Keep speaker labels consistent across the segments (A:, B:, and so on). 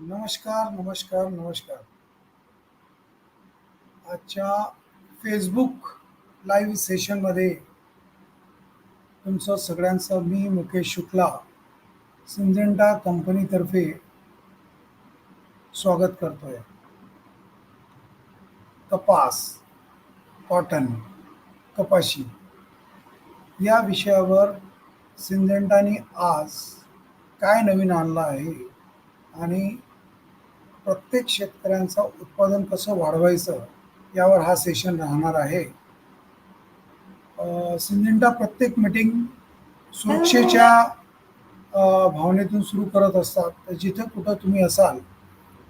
A: नमस्कार नमस्कार नमस्कार. आजच्या फेसबुक लाईव्ह सेशनमध्ये तुमचं सगळ्यांचं मी मुकेश शुक्ला सिंजेंटा कंपनीतर्फे स्वागत करतोय. कपास कॉटन कपाशी या विषयावर सिंजेंटाने आज काय नवीन आणलं आहे आणि प्रत्येक शेतकऱ्यांचं उत्पादन कसं वाढवायचं यावर हा सेशन राहणार आहे. सिंधिंडा सिंजेंटा प्रत्येक मीटिंग सुरक्षेच्या भावनेतून सुरू करत असतात. तर जिथं कुठं तुम्ही असाल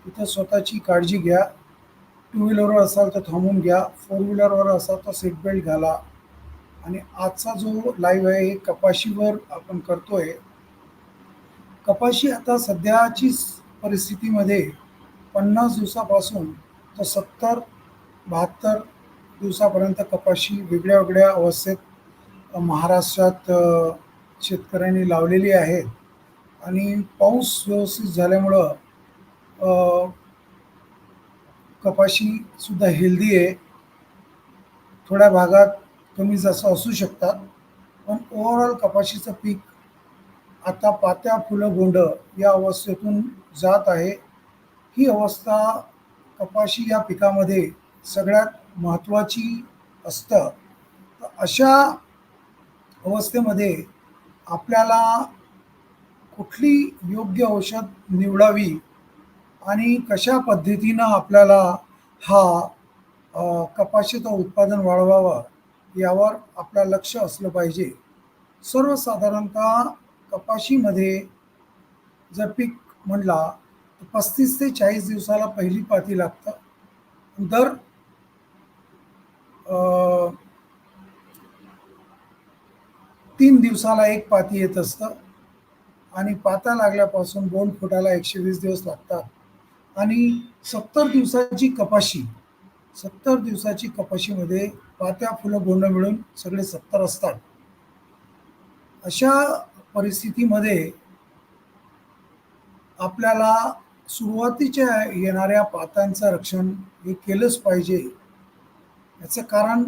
A: तिथं स्वतःची काळजी घ्या. टू व्हीलरवर असाल तर थांबून घ्या. फोर व्हीलरवर असाल तर सीट बेल्ट घाला. आणि आजचा जो लाईव्ह आहे हे कपाशीवर आपण करतोय. कपाशी आता सध्याची परिस्थितीमध्ये पन्नास दिवसापासून तर सत्तर बहात्तर दिवसापर्यंत कपाशी वेगळ्या वेगळ्या अवस्थेत महाराष्ट्रात शेतकऱ्यांनी लावलेली आहेत आणि पाऊस व्यवस्थित झाल्यामुळं कपाशीसुद्धा हेल्दी आहे. थोड्या भागात कमी जास्त असू शकतात. पण ओव्हरऑल कपाशीचं पीक आता पात्या फुलं गोंड या अवस्थेतून जात आहे. ही अवस्था कपाशी या पिकामध्ये सगळ्यात महत्त्वाची असतं. तर अशा अवस्थेमध्ये आपल्याला कुठली योग्य औषध निवडावी आणि कशा पद्धतीनं आपल्याला हा कपाशीचं उत्पादन वाढवावं यावर आपलं लक्ष असलं पाहिजे. सर्वसाधारणतः कपाशीमध्ये जर पीक म्हणला पस्तीस ते चाळीस दिवसाला पहिली पाती लागतं. दर तीन दिवसाला एक पाती येत असतं. आणि पाता लागल्यापासून दोन फुटाला एकशे वीस दिवस लागतात. आणि सत्तर दिवसाची कपाशी सत्तर दिवसाची कपाशीमध्ये पात्या फुलं बोंड मिळून सगळे सत्तर असतात. अशा परिस्थितीमध्ये आपल्याला सुरुवातीच्या येणाऱ्या पातांचं रक्षण हे केलंच पाहिजे. याचं कारण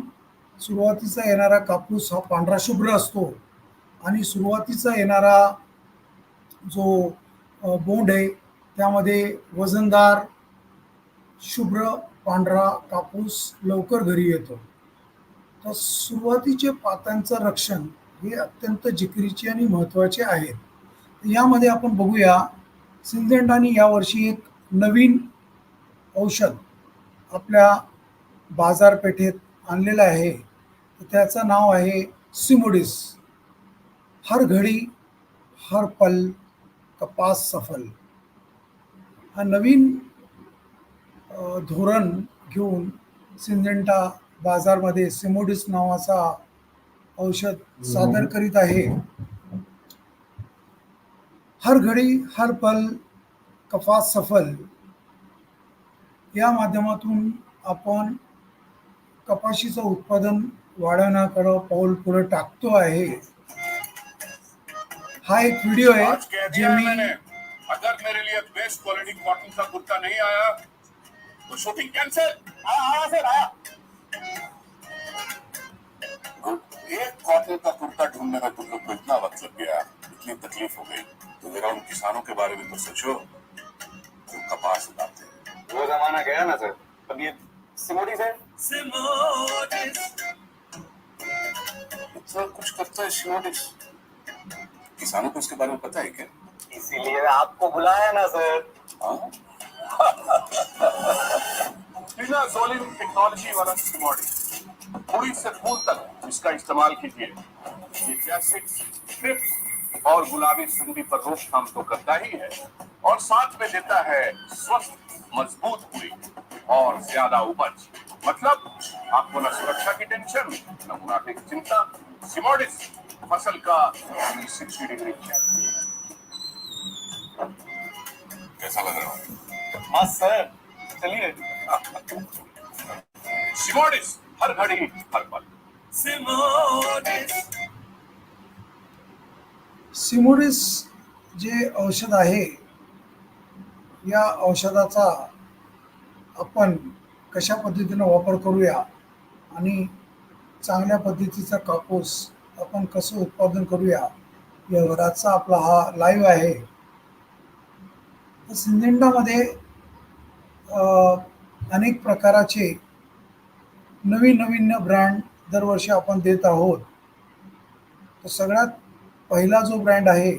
A: सुरुवातीचा येणारा कापूस हा पांढरा शुभ्र असतो आणि सुरुवातीचा येणारा जो बोंड आहे त्यामध्ये वजनदार शुभ्र पांढरा कापूस लवकर घरी येतो. तर सुरुवातीचे पातांचं रक्षण हे अत्यंत जिकिरीचे आणि महत्त्वाचे आहेत यामध्ये आपण बघूया सिंजेंटाने यावर्षी एक नवीन औषध आपल्या बाजारपेठेत आणलेलं आहे. त्याचं नाव आहे सिमोडिस. हर घडी हर पल कपास सफल. हा नवीन धोरण घेऊन सिंजेंटा बाजारमध्ये सिमोडिस नावाचा औषध सादर करीत आहे. हर घडी हर पल कपास सफल। या माध्यमातून आपण कपाशीचं उत्पादन वाढवण्याकडं पाऊल पुढे टाकतो आहे. हा एक व्हिडिओ आहे जे
B: है
A: मी
B: अगर मेरे लिए बेस्ट क्वालिटी कॉटन का कुर्ता नहीं आया तो शूटिंग कैंसिल आया सर आया। एक कॉटन का कुर्ता ढूँढने में तुम लोग को इतना वक्त लग गया? इतनी तकलीफ़ हो गई तो जरा उन किसानों के बारे में तो सोचो। जो कपास उगाते हैं।
C: वो जमाना गया ना सर। अब ये सिमोडी से
B: इतना कुछ करता है शिवानिश किसानों को इसके बारे में पता है क्या?
C: इसीलिए आपको बुलाया ना सर।
B: हाँ। बिना सोलिंग टेक्नोलॉजी वाला कमोडिटी पूरी से फूल तक इसका इस्तेमाल कीजिए। ये जैसे ड्रिप और गुलाबी सुंडी पर रोकथाम तो करता ही है और साथ में देता है स्वस्थ मज़बूत पूरी और ज़्यादा उपज। मतलब आपको न सुरक्षा की टेंशन न मुनाफे की चिंता सिमोडिस फ़सल का 360 डिग्री कैसा लग रहा हूँ?
C: मस्त सर चलिए।
B: सिमोडिस हर घड़ी हर पल।
A: सिमोडिस। जे औषध आहे या औषधाचा आपण कशा पद्धतीनं वापर करूया आणि चांगल्या पद्धतीचा कापूस आपण कसं उत्पादन करूया यावरचा आपला हा लाईव्ह आहे. तर सिंधिंडामध्ये अनेक प्रकाराचे नवीन नवीन ब्रँड दरवर्षी आपण देत आहोत. तर सगळ्यात पहिला जो ब्रँड आहे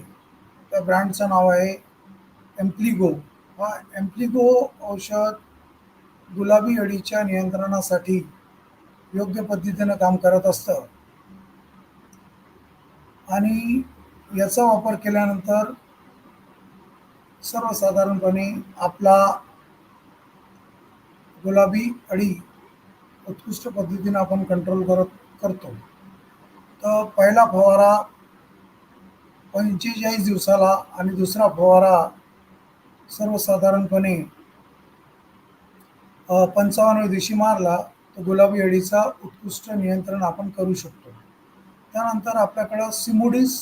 A: त्या ब्रँडचं नाव आहे एम्प्लिगो हा एम्प्लिगो औषध गुलाबी अळीच्या नियंत्रणासाठी योग्य पद्धतीनं काम करत असतं. आणि याचा वापर केल्यानंतर सर्वसाधारणपणे आपला गुलाबी अळी उत्कृष्ट पद्धतीनं आपण कंट्रोल करत करतो. तर पहिला फवारा पंचेचाळीस दिवसाला आणि दुसरा फवारा सर्वसाधारणपणे पंचावन्नव्या दिवशी मारला तर गुलाबी अळीचा उत्कृष्ट नियंत्रण आपण करू शकतो. त्यानंतर आपल्याकडं सिमोडिस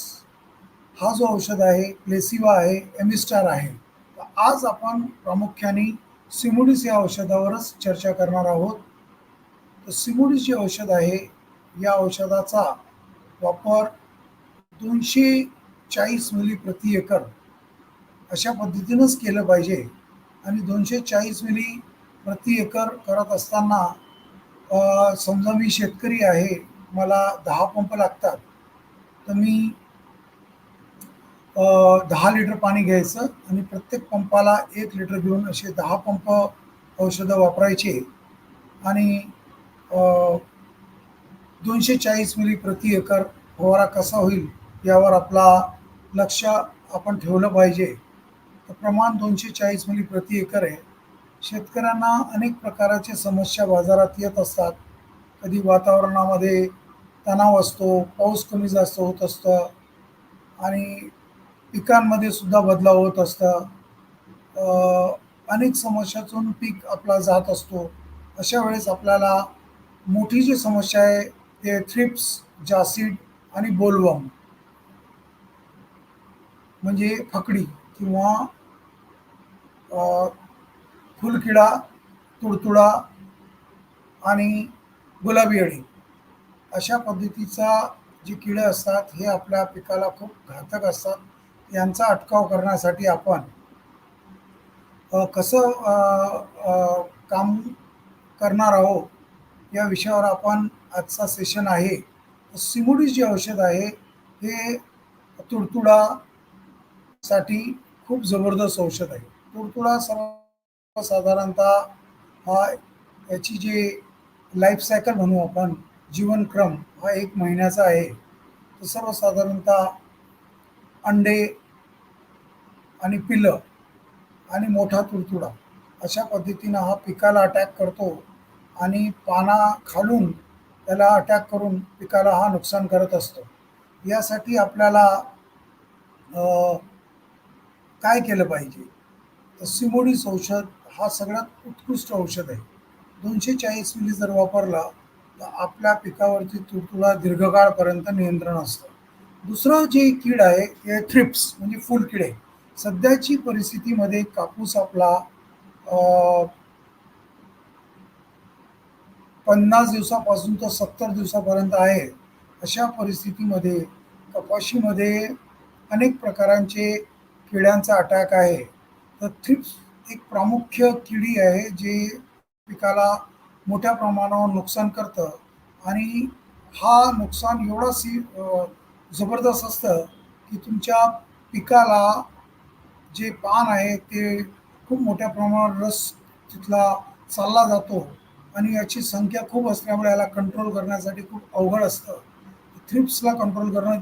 A: हा जो औषध आहे प्लेसिवा आहे एमिस्टार आहे. तर आज आपण प्रामुख्याने सिमोडिस या औषधावरच चर्चा करणार आहोत. तर सिमोडिस जे औषध आहे या औषधाचा वापर दोनशे चाळीस मिली प्रति एकर अशा पद्धतीनंच केलं पाहिजे. आणि दोनशे चाळीस मिली प्रति एकर करत असताना समजा मी शेतकरी आहे मला दहा पंप लागतात तर मी दहा लिटर पाणी घ्यायचं आणि प्रत्येक पंपाला एक लिटर घेऊन असे दहा पंप औषधं वापरायचे आणि दोनशे चाळीस मिली प्रति एकर फवारा कसा होईल यावर आपला लक्ष आपण ठेवलं पाहिजे. तर प्रमाण दोनशे चाळीस मिली प्रति एकर आहे. शेतकऱ्यांना अनेक प्रकारच्या समस्या बाजारात येत असतात. कधी वातावरणामध्ये तणाव असतो पाऊस कमी जास्त होत असतं आणि पिकांमध्ये सुद्धा बदलाव होत असतं. अनेक समस्यातून पीक आपला जात असतो. अशा वेळेस आपल्याला मोठी जी समस्या आहे ते थ्रिप्स जासीड आणि बोलवम. म्हणजे फकडी किंवा फुलकिडा तुडतुडा आणि गुलाबी अळी अशा पद्धतीचा जे किडे असतात हे आपल्या पिकाला खूप घातक असतात. यांचा अटकाव करण्यासाठी आपण कसं काम करणार आहोत या विषयावर आपण आजचा सेशन आहे. सिमुडीस जे औषध आहे हे तुडतुडा साठी खूप जबरदस्त औषध आहे. तुडतुडा सर्वसाधारणतः हा याची जे लाईफ सायकल म्हणू आपण जीवनक्रम हा एक महिन्याचा आहे. तर सर्वसाधारणतः अंडे आणि पिलं आणि मोठा तुडतुडा अशा पद्धतीनं हा पिकाला अटॅक करतो आणि पाना खालून त्याला अटॅक करून पिकाला हा नुकसान करत असतो. यासाठी आपल्याला काय केलं पाहिजे? तर सिमोडीस औषध हा सगळ्यात उत्कृष्ट औषध आहे. दोनशे चाळीस मिली जर वापरला तर आपल्या पिकावरती तुडतुडा दीर्घकाळपर्यंत नियंत्रण असतं. दुसरं जे कीड आहे ते थ्रिप्स म्हणजे फुल किडे सध्याची परिस्थितीमध्ये कापूस आपला पन्नास दिवसापासून तर सत्तर दिवसापर्यंत आहे. अशा परिस्थितीमध्ये कपाशीमध्ये अनेक प्रकारांचे किड्यांचा अटॅक आहे. तर थ्रिप्स एक प्रामुख्य किडी आहे जे पिकाला मोठ्या प्रमाणावर नुकसान करतं. आणि हा नुकसान एवढा सी जबरदस्त असतं की तुमच्या पिकाला जे पान आहे ते खूप मोठ्या प्रमाणावर रस तिथला चालला जातो. आणि याची संख्या खूप असल्यामुळे याला कंट्रोल करण्यासाठी खूप अवघड असतं. थ्रिप्सला कंट्रोल करणं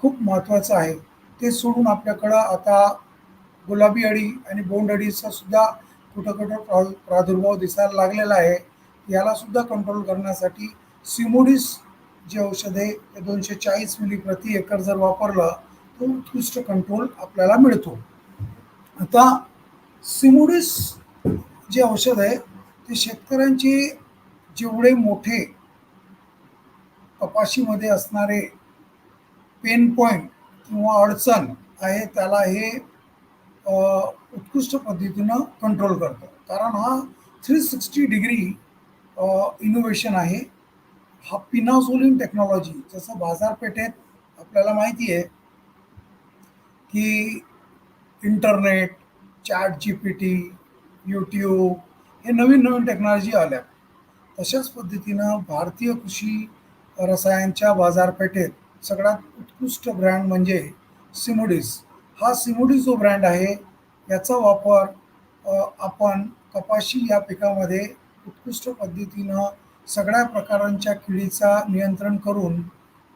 A: खूप महत्त्वाचं आहे. ते सोडून आपल्याकडं आता गुलाबी अळी आणि बोंड अळीचा सुद्धा कुठं कुठं प्रा प्रादुर्भाव दिसायला लागलेला आहे. याला सुद्धा कंट्रोल करण्यासाठी सिमोडिस जे औषध आहे ते दोनशे चाळीस मिली प्रति एकर जर वापरलं तर उत्कृष्ट कंट्रोल आपल्याला मिळतो. आता सिमोडिस जे औषध आहे ते शेतकऱ्यांचे जेवढे मोठे कपाशीमध्ये असणारे पेन पॉईंट किंवा अडचण आहे त्याला हे उत्कृष्ट पद्धतीनं कंट्रोल करतं. कारण हा थ्री सिक्स्टी डिग्री इनोव्हेशन आहे. हा पिनासोलिन टेक्नॉलॉजी जसं बाजारपेठेत आपल्याला माहिती आहे की internet chat G P T YouTube हे नवीन नवीन टेक्नॉलॉजी आल्या. तशाच पद्धतीनं भारतीय कृषी रसायनच्या बाजारपेठेत सगळ्यात उत्कृष्ट ब्रँड म्हणजे सिमोडिस हा सिमोडीज जो ब्रँड आहे याचा वापर आपण कपाशी या पिकामध्ये उत्कृष्ट पद्धतीनं सगळ्या प्रकारांच्या किडीचा नियंत्रण करून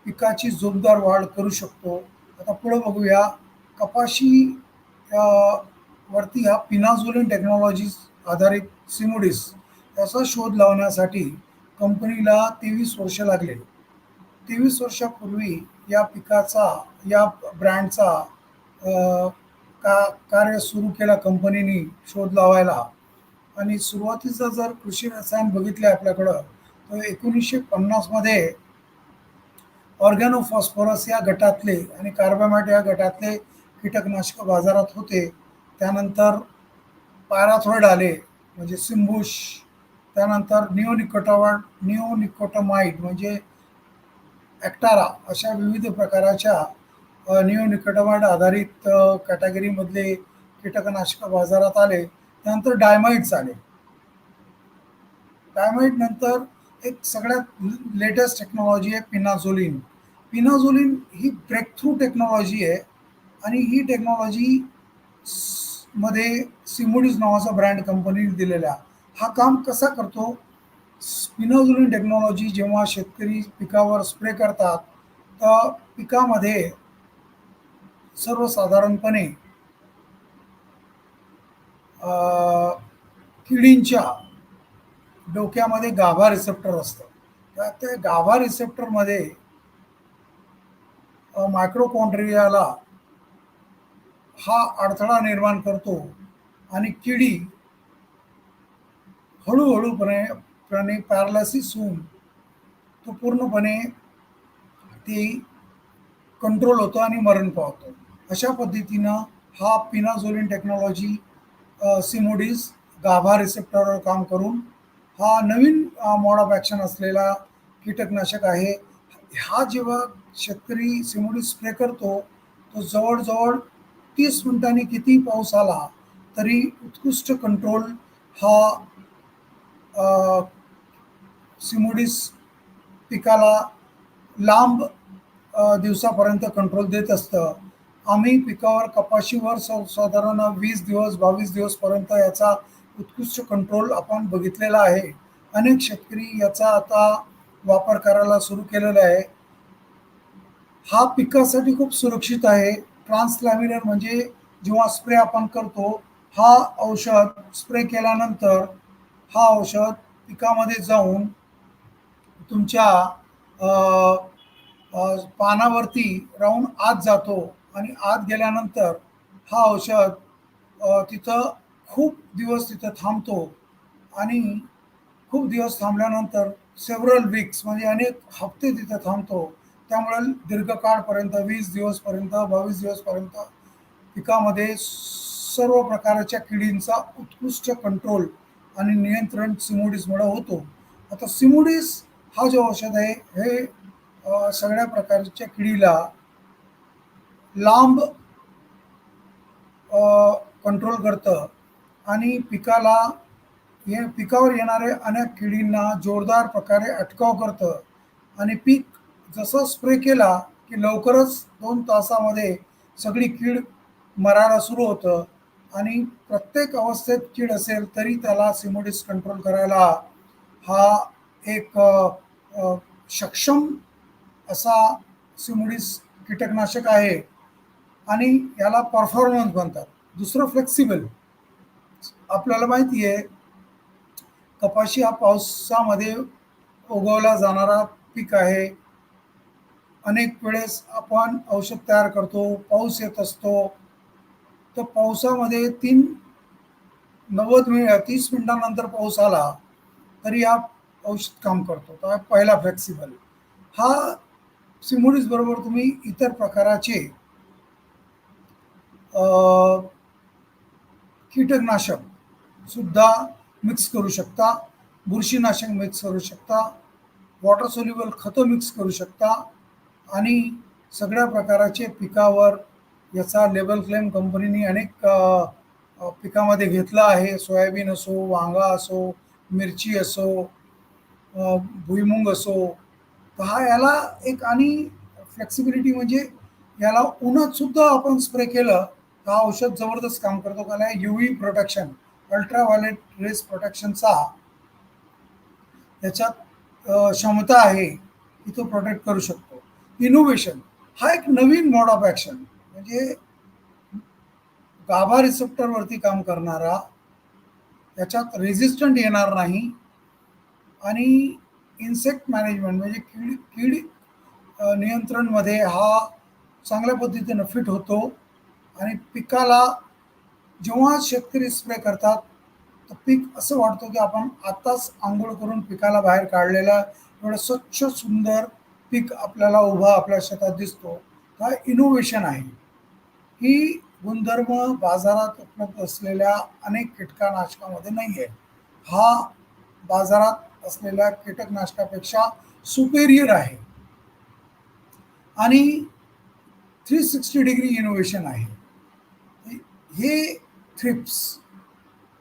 A: पिकाची जोरदार वाढ करू शकतो. आता पुढं बघूया. कपाशी वरती हा पिनाझोलिन टेक्नॉलॉजीज आधारित सिमोडीस याचा शोध लावण्यासाठी कंपनीला तेवीस वर्ष लागले. तेवीस वर्षापूर्वी या पिकाचा या ब्रँडचा का कार्य सुरू केला कंपनीने शोध लावायला. आणि सुरुवातीचं जर कृषी रसायन बघितले आपल्याकडं तर एकोणीसशे पन्नासमध्ये ऑर्गॅनोफॉस्फोरस या गटातले आणि कार्बोमॅट या गटातले कीटकनाशक बाजारात होते. त्यानंतर पॅराथ्रॉइड आले म्हणजे सिंबुश. त्यानंतर निओनिकोटावाड निओनिकोटमाइड म्हणजे ॲक्टारा अशा विविध प्रकाराच्या निओनिकोटमाइड आधारित कॅटेगरीमधले कीटकनाशक बाजारात आले त्यानंतर डायमाइड्स आले डायमाइड नंतर एक सगळ्यात लेटेस्ट टेक्नॉलॉजी आहे पिनाझोलिन. पिनाझोलिन ही ब्रेक थ्रू टेक्नॉलॉजी आहे आणि ही टेक्नॉलॉजी मध्ये सिमोडीज नावाचा ब्रँड कंपनीने दिलेला हा काम कसा करतो? स्पिनोझोलिन टेक्नॉलॉजी जेव्हा शेतकरी पिकावर स्प्रे करतात तर पिकामध्ये सर्वसाधारणपणे किडींच्या डोक्यामध्ये गाभा रिसेप्टर असतं. त्या त्या गाभा रिसेप्टरमध्ये मायक्रोकॉन्ट्रियाला हा अडथळा निर्माण करतो आणि किडी हळूहळूपणे प्राणी पॅरालायसिस होऊन तो पूर्णपणे ती कंट्रोल होतो आणि मरण पावतो. अशा पद्धतीनं हा पिनाझोलिन टेक्नॉलॉजी सिमोडीज गाभा रिसेप्टरवर काम करून हा नवीन मॉड ऑफ ॲक्शन असलेला कीटकनाशक आहे. हा जेव्हा शेतकरी सिमोडिस स्प्रे करतो तो जवळजवळ तीस मिनिटांनी किती पाऊस आला तरी उत्कृष्ट कंट्रोल हा सिमोडिस पिकाला लांब दिवसापर्यंत कंट्रोल देत असतं. आम्ही पिकावर कपाशीवर सा- साधारण वीस दिवस बावीस दिवसपर्यंत याचा उत्कृष्ट कंट्रोल आपण बघितलेला आहे. अनेक शेतकरी याचा आता वापर करायला सुरू केलेला आहे. हा पिकासाठी खूप सुरक्षित आहे. ट्रान्सलॅमिनर म्हणजे जेव्हा स्प्रे आपण करतो हा औषध स्प्रे केल्यानंतर हा औषध पिकामध्ये जाऊन तुमच्या पानावरती राहून आत जातो आणि आत गेल्यानंतर हा औषध तिथं खूप दिवस तिथं थांबतो आणि खूप दिवस थांबल्यानंतर सेव्हरल वीक्स म्हणजे अनेक हप्ते तिथं थांबतो. त्यामुळे दीर्घकाळपर्यंत वीस दिवसपर्यंत बावीस दिवसपर्यंत पिकामध्ये सर्व प्रकारच्या किडींचा उत्कृष्ट कंट्रोल आणि नियंत्रण सिमोडिसमुळे होतो. आता सिमोडीस हा जो औषध आहे हे सगळ्या प्रकारच्या किडीला लांब कंट्रोल करतं आणि पिकाला हे पिकावर येणाऱ्या अनेक किडींना जोरदार प्रकारे अटकाव करतं. आणि पीक जसं स्प्रे केला की लवकरच दोन तासामध्ये सगळी कीड मरायला सुरू होतं आणि प्रत्येक अवस्थेत कीड असेल तरी त्याला सिमोडिस कंट्रोल करायला हा एक सक्षम असा सिमोडिस कीटकनाशक आहे आणि याला परफॉर्मन्स म्हणतात. दुसरं फ्लेक्सिबल. आपल्याला माहिती आहे कपाशी हा पावसामध्ये उगवला जाणारा पीक आहे. अनेक वेळेस आपण औषध तयार करतो पाऊस येत असतो. तर पावसामध्ये तीन नव्वद मिनिट तीस मिनिटांनंतर पाऊस आला तरी हा औषध काम करतो. तर पहिला फ्लेक्सिबल हा सिमोडिस बरोबर तुम्ही इतर प्रकाराचे कीटकनाशक सुद्धा मिक्स करू शकता. बुरशीनाशक मिक्स करू शकता. वॉटर सोल्युबल खतं मिक्स करू शकता. आणि सगळ्या प्रकाराचे पिकावर याचा लेबल क्लेम कंपनीने अनेक पिकामध्ये घेतला आहे. सोयाबीन असो वांगा असो मिरची असो भुईमुंग असो तर हा याला एक आणि फ्लेक्सिबिलिटी म्हणजे याला उन्हात सुद्धा आपण स्प्रे केलं तर हा औषध जबरदस्त काम करतो. कारण युव्ही प्रोटेक्शन अल्ट्राव्हायलेट रेस प्रोटेक्शनचा याच्यात क्षमता आहे की तो प्रोटेक्ट करू शकतो. इनोव्हेशन हा एक नवीन मोड ऑफ ॲक्शन म्हणजे गाभा रिसेप्टरवरती काम करणारा त्याच्यात रेझिस्टंट येणार नाही. आणि इन्सेक्ट मॅनेजमेंट म्हणजे कीड कीड नियंत्रणमध्ये हा चांगल्या पद्धतीनं फिट होतो. आणि पिकाला जेव्हा शेतकरी स्प्रे करतात तर पीक असं वाटतं की आपण आत्ताच आंघोळ करून पिकाला बाहेर काढलेला एवढं स्वच्छ सुंदर पीक आपल्याला उभा आपल्या शेतात दिसतो. हा इनोव्हेशन आहे. ही गुणधर्म बाजारात उपलब्ध असलेल्या अनेक कीटकनाशकामध्ये नाही आहे हा बाजारात असलेल्या कीटकनाशकापेक्षा सुपेरियर आहे. आणि थ्री सिक्स्टी डिग्री इनोव्हेशन आहे. हे थ्रिप्स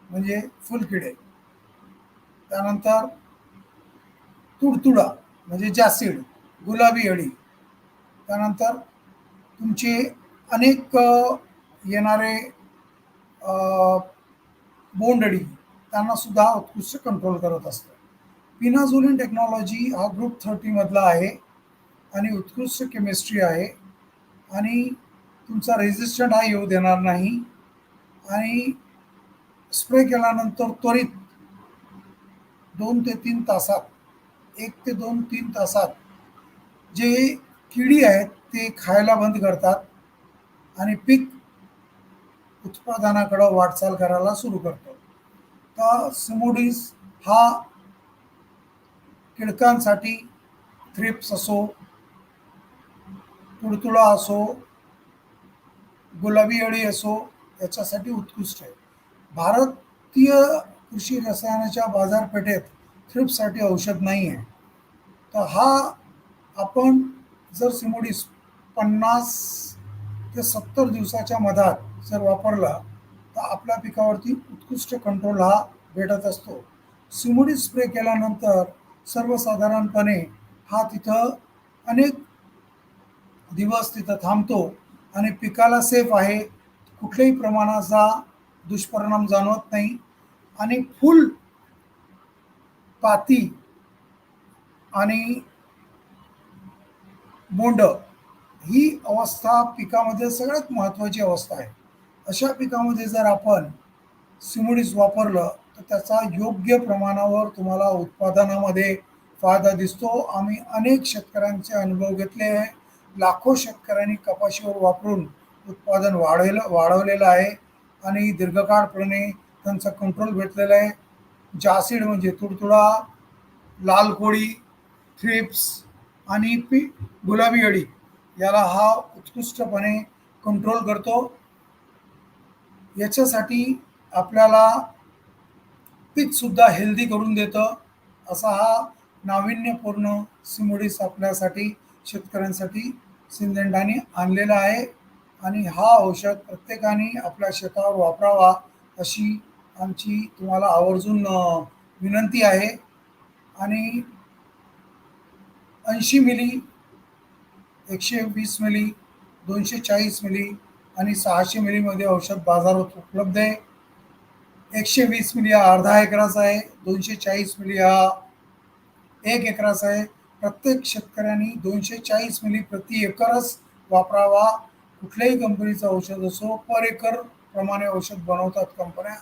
A: म्हणजे फुलकिडे. त्यानंतर तुडतुडा म्हणजे जासीड गुलाबी अळी. त्यानंतर तुमचे अनेक येणारे अ, बोंडअळी त्यांना सुद्धा उत्कृष्ट कंट्रोल करत असतो. पिनाझोलिन टेक्नॉलॉजी हा ग्रुप थर्टीमधला आहे. आणि उत्कृष्ट केमिस्ट्री आहे. आणि तुमचा रेझिस्टंट हा येऊ देणार नाही. आणि स्प्रे केल्यानंतर त्वरित दोन ते तीन तासात एक ते दोन तीन तासात जे किडी आहेत ते खायला बंद करतात. आणि पीक उत्पादनाकडं वाटचाल करायला सुरू करतो तर सिमोडीज हा टिळकांसाठी थ्रिप्स असो तुडतुळा असो गुलाबी अळी असो याच्यासाठी उत्कृष्ट आहे. भारतीय कृषी रसायनाच्या बाजारपेठेत थ्रिप्ससाठी औषध नाही आहे तर हा आपण जर सिमोडीस पन्नास ते सत्तर दिवसाच्या मधात जर वापरला तर आपल्या पिकावरती उत्कृष्ट कंट्रोल हा भेटत असतो. सिमोडी स्प्रे केल्यानंतर सर्वसाधारणपणे हा तिथं अनेक दिवस तिथं थांबतो आणि पिकाला सेफ आहे. कुठल्याही प्रमाणाचा दुष्परिणाम जाणवत नाही. आणि फुल पाती आणि बोंड ही अवस्था पिकामध्ये सगळ्यात महत्त्वाची अवस्था आहे. अशा पिकामध्ये जर आपण सिमुडीस वापरलं तर त्याचा योग्य प्रमाणावर तुम्हाला उत्पादनामध्ये फायदा दिसतो. आम्ही अनेक शेतकऱ्यांचे अनुभव घेतले आहे. लाखो शेतकऱ्यांनी कपाशीवर वापरून उत्पादन वाढवलं वाढवलेलं आहे आणि दीर्घकाळपणे त्यांचा कंट्रोल भेटलेला आहे. जासीड म्हणजे तुडतुडा लाल कोळी थ्रिप्स आणि पी गुलाबी अळी याला हा उत्कृष्टपणे कंट्रोल करतो. याच्यासाठी आपल्याला पीकसुद्धा हेल्दी करून देतं. असा हा नाविन्यपूर्ण सिमोडीस आपल्यासाठी शेतकऱ्यांसाठी सिंदेंडाने आणलेला आहे. आणि हा औषध प्रत्येकाने आपल्या शेतावर वापरावा अशी आमची तुम्हाला आवर्जून विनंती आहे. आणि ऐंशी मिली एकशे वीस मिली दोनशे चाळीस मिली आणि सहाशे मिलीमध्ये औषध बाजारात उपलब्ध आहे. एकशे वीस मिली हा अर्धा एकराचा आहे दोनशे चाळीस मिली हा एक एकराचा आहे. प्रत्येक शेतकऱ्यांनी दोनशे चाळीस मिली प्रति एकरच वापरावा. कुठल्याही कंपनीचं औषध असो पर एकर प्रमाणे औषध बनवतात कंपन्या.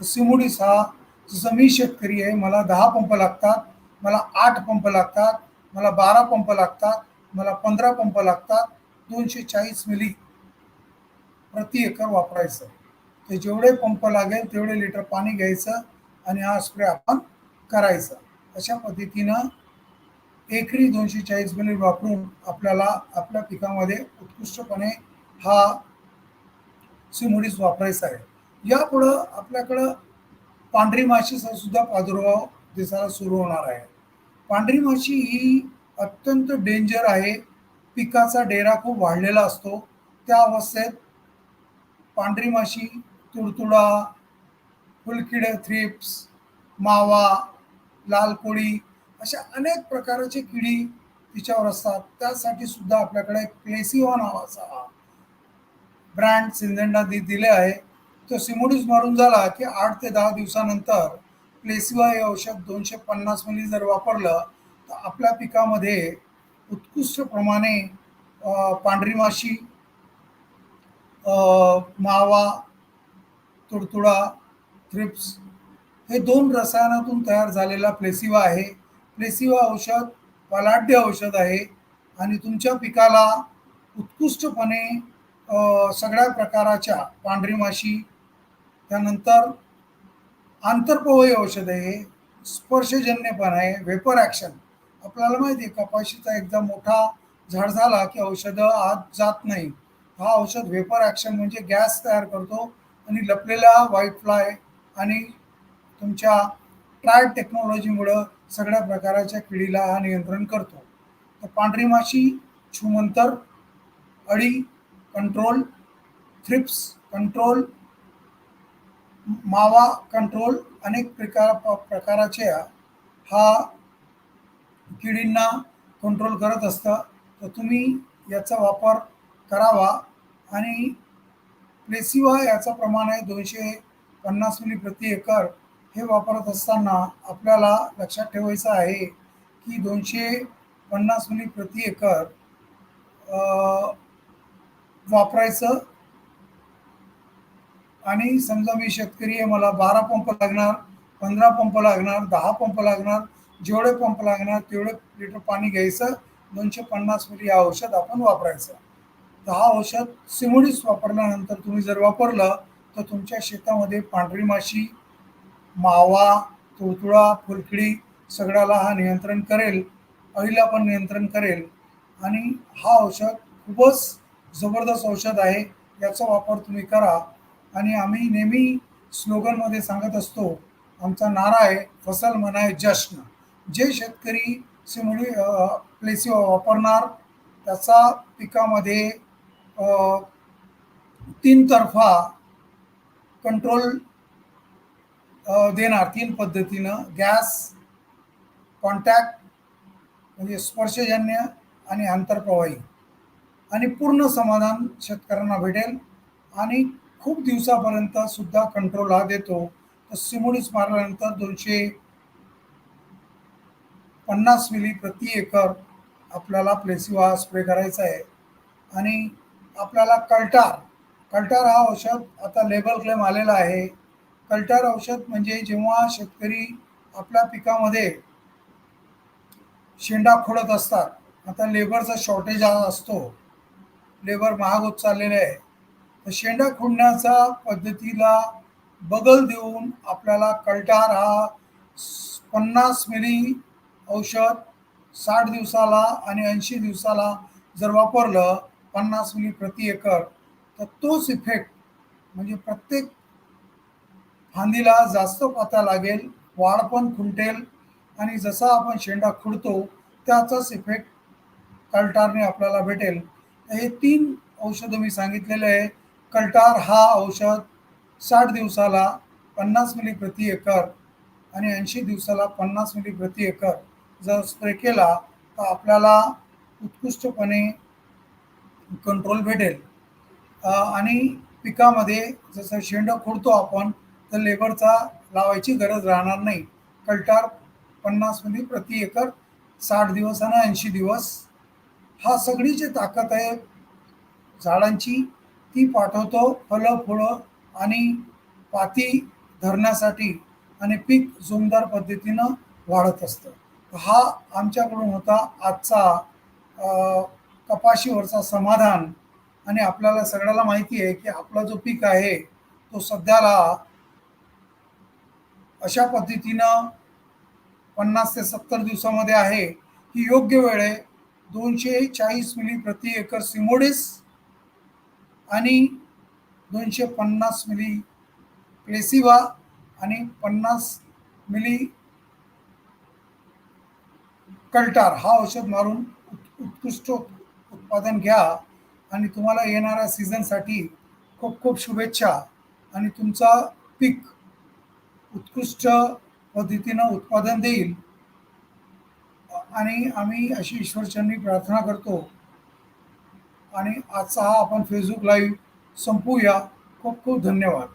A: तर सिमुडीस हा जसं मी शेतकरी आहे मला दहा पंप लागतात मला आठ पंप लागतात मला बारा पंप लागतात मला पंधरा पंप लागतात. दोनशे चाळीस मिली प्रति एकर वापरायचं. ते जेवढे पंप लागेल तेवढे लिटर पाणी घ्यायचं आणि हा स्प्रे आपण करायचा. अशा पद्धतीनं एकरी दोनशे चाळीस मिली वापरून आपल्याला आपल्या पिकामध्ये उत्कृष्टपणे हा सिमुडीस वापरायचा आहे. यापुढं आपल्याकडं पांढरी माशीचा सुद्धा प्रादुर्भाव दिसायला सुरू होणार आहे. पांढरी माशी ही अत्यंत डेंजर आहे. पिकाचा डेरा खूप वाढलेला असतो. त्या अवस्थेत पांढरी माशी तुडतुडा फुलकिडे थ्रिप्स मावा लाल कोळी अशा अनेक प्रकारचे किडी तिच्यावर असतात. त्यासाठी सुद्धा आपल्याकडे प्लेसिओ नावाचा ब्रँड सिंधेंना दि दिले आहे. तो सिमोडीस मारून झाला की आठ ते दहा दिवसानंतर प्लेसिवा हे औषध दोनशे पन्नास मिली जर वापरलं तर आपल्या पिकामध्ये उत्कृष्ट प्रमाणे पांढरी माशी मावा तुडतुडा थ्रिप्स हे दोन रसायनातून तयार झालेला प्लेसिवा आहे. प्लेसिवा औषध पलाढ्य औषध आहे आणि तुमच्या पिकाला उत्कृष्टपणे सगळ्या प्रकाराच्या पांढरी माशी त्यानंतर आंतरप्रवाही औषध आहे स्पर्शजन्य पण आहे वेपर ॲक्शन आपल्याला माहिती आहे कपाशीचा एकदा मोठा झाड झाला की औषधं आत जात नाही. हा औषध वेपर ॲक्शन म्हणजे गॅस तयार करतो आणि लपलेला व्हाईट फ्लाय आणि तुमच्या ट्राय टेक्नॉलॉजीमुळं सगळ्या प्रकाराच्या किडीला हा नियंत्रण करतो. तर पांढरी माशी छुमंतर अळी कंट्रोल थ्रिप्स कंट्रोल मावा कंट्रोल अनेक प्रकार प्रकाराच्या हा किडींना कंट्रोल करत असतं. तर तुम्ही याचा वापर करावा आणि प्लेसिवा याचं प्रमाण आहे दोनशे पन्नास मिली प्रति एकर. हे वापरत असताना आपल्याला लक्षात ठेवायचं आहे की दोनशे पन्नास मिली प्रति एकर वापरायचं. आणि समजा मी शेतकरी आहे मला बारा पंप लागणार पंधरा पंप लागणार दहा पंप लागणार जेवढे पंप लागणार तेवढे लिटर पाणी घ्यायचं. दोनशे पन्नास मिली औषध आपण वापरायचं. दहा औषध सिमोडीस वापरल्यानंतर तुम्ही जर वापरलं तर तुमच्या शेतामध्ये पांढरी माशी मावा तुळतुळा फुलकडी सगळ्याला हा नियंत्रण करेल अळीला पण नियंत्रण करेल. आणि हा औषध खूपच जबरदस्त औषध आहे याचा वापर तुम्ही करा. आणि आम्ही नेहमी स्लोगनमध्ये सांगत असतो आमचा नारा आहे फसल मनाय जश्न. जे शेतकरी सिमोडी प्लेसिओ वापरणार त्याचा पिकामध्ये तीन तीनतर्फा कंट्रोल देणार तीन पद्धतीनं. गॅस कॉन्टॅक्ट म्हणजे स्पर्शजन्य आणि आंतरप्रवाही. आणि पूर्ण समाधान शेतकऱ्यांना भेटेल. आणि खूप दिवसापर्यंत सुद्धा कंट्रोल हा देतो. तर सिमोडीस मारल्यानंतर दोनशे पन्नास मिली प्रति एकर आपल्याला प्लेसिवा स्प्रे करायचा आहे. आणि आपल्याला कल्टार कल्टार हा औषध आता लेबल क्लेम आलेला आहे. कल्टार औषध म्हणजे जेव्हा शेतकरी आपल्या पिकामध्ये शेंडा खोडत असतात आता लेबरचा शॉर्टेज असतो. लेबर महाग होत चाललेले आहे. तर शेंडा खोडण्याचा पद्धतीला बगल देऊन आपल्याला कल्टार हा पन्नास मिली औषध साठ दिवसाला आणि ऐंशी दिवसाला जर वापरलं पन्नास मिली प्रति एकर तर तोच इफेक्ट म्हणजे प्रत्येक फांदीला जास्त पाता लागेल वाढ पण खुंटेल आणि जसा आपण शेंडा खुडतो त्याचाच इफेक्ट कल्टारने आपल्याला भेटेल. हे तीन औषधं मी सांगितलेले आहे. कल्टार हा औषध साठ दिवसाला पन्नास मिली प्रति एकर आणि ऐंशी दिवसाला पन्नास मिली प्रति एकर जर स्प्रे केला तर आपल्याला उत्कृष्टपणे कंट्रोल भेटेल. आणि पिकामध्ये जसं शेंडं खोडतो आपण तर लेबरचा लावायची गरज राहणार नाही. कल्टार पन्नास म्हणजे प्रति एकर साठ दिवस आणि ऐंशी दिवस. हा सगळी जी ताकद आहे झाडांची ती पाठवतो फळं फुलं आणि पाती धरण्यासाठी आणि पीक जोमदार पद्धतीनं वाढत असतं. हा आमच्याकडून होता आजचा कपाशीवरचा समाधान आणि आपल्याला सगळ्याला माहिती आहे की आपला जो पीक आहे तो सध्याला अशा पद्धतीनं पन्नास ते सत्तर दिवसामध्ये आहे. ही योग्य वेळ आहे. दोनशे चाळीस मिली प्रति एकर सिमोडिस आणि दोनशे पन्नास मिली प्लेसिवा आणि पन्नास मिली कल्टार हा औषध मारून उत्कृष्ट उत्पादन घ्या आणि तुम्हाला येणाऱ्या सीझनसाठी खूप खूप शुभेच्छा. आणि तुमचा पीक उत्कृष्ट पद्धतीनं उत्पादन देईल. आणि आम्ही अशी ईश्वरचरणी प्रार्थना करतो. आणि आजचा हा आपण फेसबुक लाईव्ह संपूया. खूप खूप धन्यवाद.